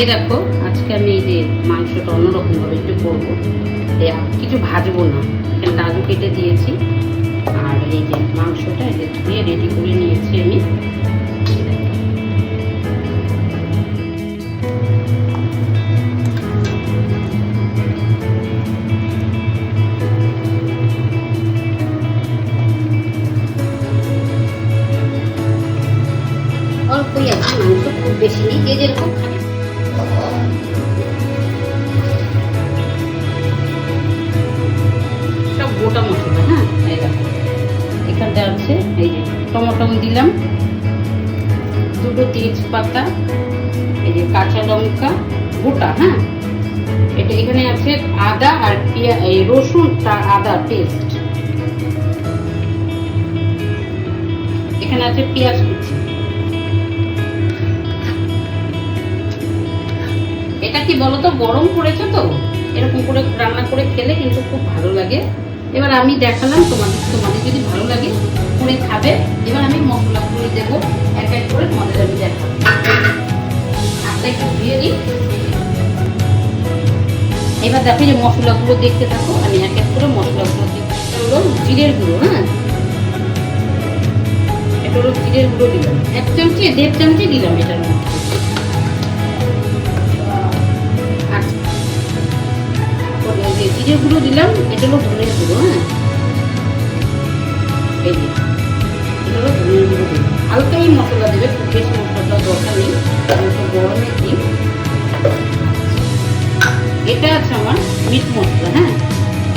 এই দেখো আজকে আমি এই যে মাংসটা অন্যরকমভাবে একটু করব। কিছু ভাজবো না। এখানে কাজু কেটে দিয়েছি। আর এই যে মাংসটা, এই যে ধুয়ে রেডি করে নিয়েছি আমি। অল্পই আছে, মাংস খুব বেশি নেই। যে যেরকম খাবে গোটা মশলা হ্যাঁ? আছে, এই টমেটো দিলাম। দুটো তেজপাতা, এই কাঁচা লঙ্কা, গোটা হ্যাঁ? এটা এখানে আছে আদা আর পেঁয়া রসুন তার আদা পেস্ট। এখানে আছে পেঁয়াজ কুচি। এটা কি বলতো, গরম পড়েছে তো? এরকম করে রান্না করে খেলে কিন্তু খুব ভালো লাগে। এবার আমি দেখালাম তোমাদের তোমাদের যদি ভালো লাগে করে খাবে। এবার আমি মশলাগুলো দেবো, এক এক করে তোমাদের আমি দেখাবো। একটু এবার দেখো যে মশলাগুলো দেখতে থাকো, আমি এক এক করে মশলাগুলো দিই হলো জিরের গুঁড়ো হ্যাঁ? এটা হলো জিরের গুঁড়ো দিলাম। এক চামচি, দেড় চামচি দিলাম এটার মধ্যে। যে গুঁড়ো দিলাম, এটা হলো ধনের গুঁড়ো হ্যাঁ? এই মশলা দেবে খুব বেশি মশলা দরকার নেই আমি তো দিই এটা আছে আমার মিট মশলা হ্যাঁ?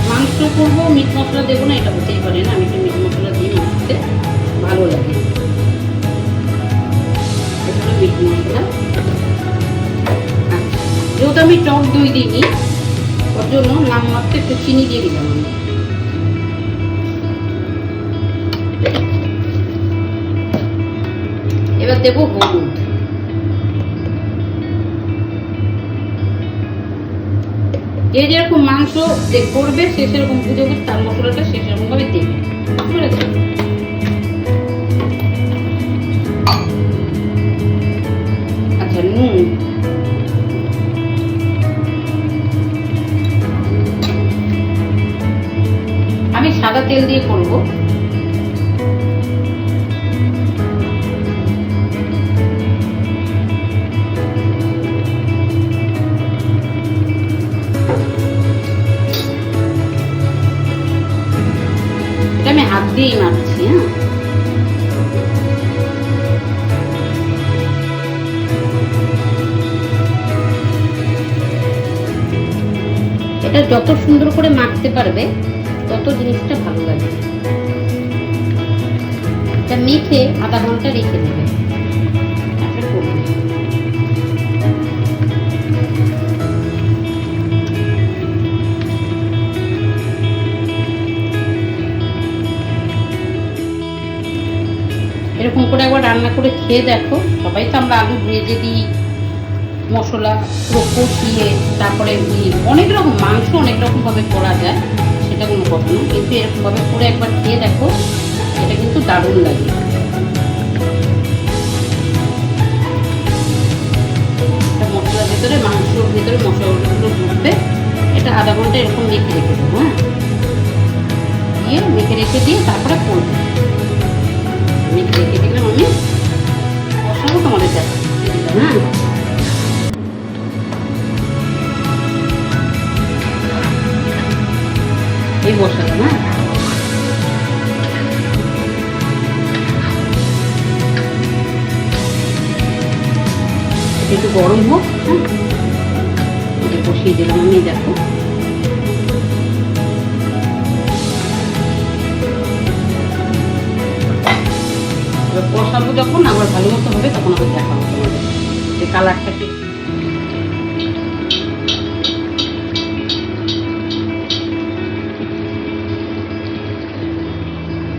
মাংস করব, মিট মশলা দেবো না, এটা হতেই পারে না, আমি একটু মিট মশলা দিই মাংসতে ভালো লাগে। এটা মিট মশলা। আচ্ছা যেহেতু আমি টক দই দিইনি ওর জন্য নাম মাত্র একটু চিনি দিয়ে দিলাম এবার দেবো হলুদ। যে যেরকম মাংস করবে, সে সেরকম বুঝে তার মশলাটা সে সেরকম সাদা তেল দিয়ে করব। এটা আমি হাত দিয়েই মাখছি হ্যাঁ। এটা যত সুন্দর করে মাখতে পারবে তত জিনিসটা ভালো লাগবে এটা মেখে আধা ঘণ্টা রেখে দেবে এরকম করে একবার রান্না করে খেয়ে দেখো। সবাই তো আমরা আলু ভেজে দিই, মশলা কষিয়ে, তারপরে ওই অনেক রকম, মাংস অনেক রকম ভাবে করা যায়। সেটা কোনো কথা না কিন্তু এরকম ভাবে করে একবার খেয়ে দেখো, এটা কিন্তু দারুণ লাগে। এটা মশলার ভেতরে, মাংসর ভেতরে মশলাগুলো ঢুকবে। এটা আধা ঘণ্টা এরকম মেখে রেখে দেবো হ্যাঁ? দিয়ে মেখে রেখে দিয়ে তারপরে করব। মেখে রেখে দিলাম আমি। বসাবো তোমাদের কাছে হ্যাঁ? একটু গরম হোক হ্যাঁ? বসিয়ে দিলাম, আমি দেখো। কষাবো যখন আবার ভালো মতো হবে, তখন আবার দেখাবো তোমাদের যে কালারটা কি।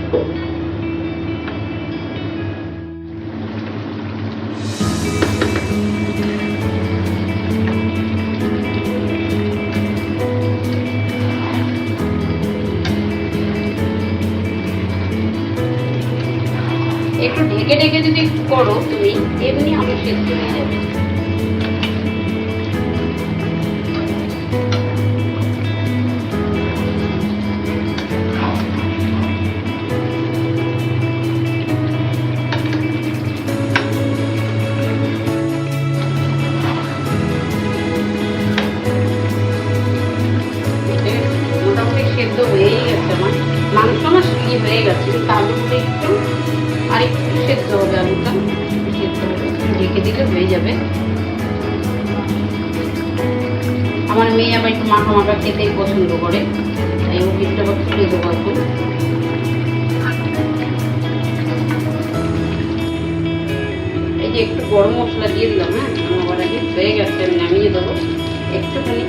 একটু ঢেকে ঢেকে যদি একটু করো, তুমি এমনি আমি সেদ্ধ হয়ে যাবে। হয়েই গেছে আমার মাংস আমার হয়ে গেছে, তার মধ্যে একটু আর একটু সেদ্ধ হবে আলুটা হবে ঢেকে দিলে হয়ে যাবে। আমার মেয়ে আবার একটু মাখা মাখা খেতেই পছন্দ করে, তাই ও পিঠটা আবার তুলে দেবো এখন এই যে একটু গরম মশলা দিয়ে দিলাম হ্যাঁ? আমার আগে হয়ে গেছে, আমি নামিয়ে দেবো। একটুখানি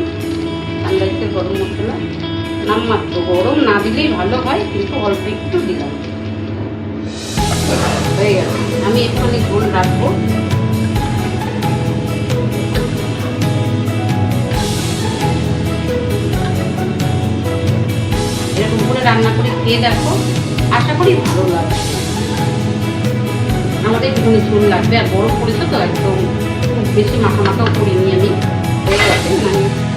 দিতে গরম মশলা। নামমাত্র গরম না দিলেই ভালো হয়, কিন্তু অল্প একটু দিলাম। হয়ে গেছে। আমি একটুখানি ঝোল রাখব। এরকম করে রান্না করে খেয়ে দেখো। আশা করি ভালো লাগবে। আমাদের একটুখানি ঝোল লাগবে, আর বরফ পড়েছে তো, একদম খুব বেশি মাখা মাখাও করিনি আমি। হয়ে গেছে নামিয়ে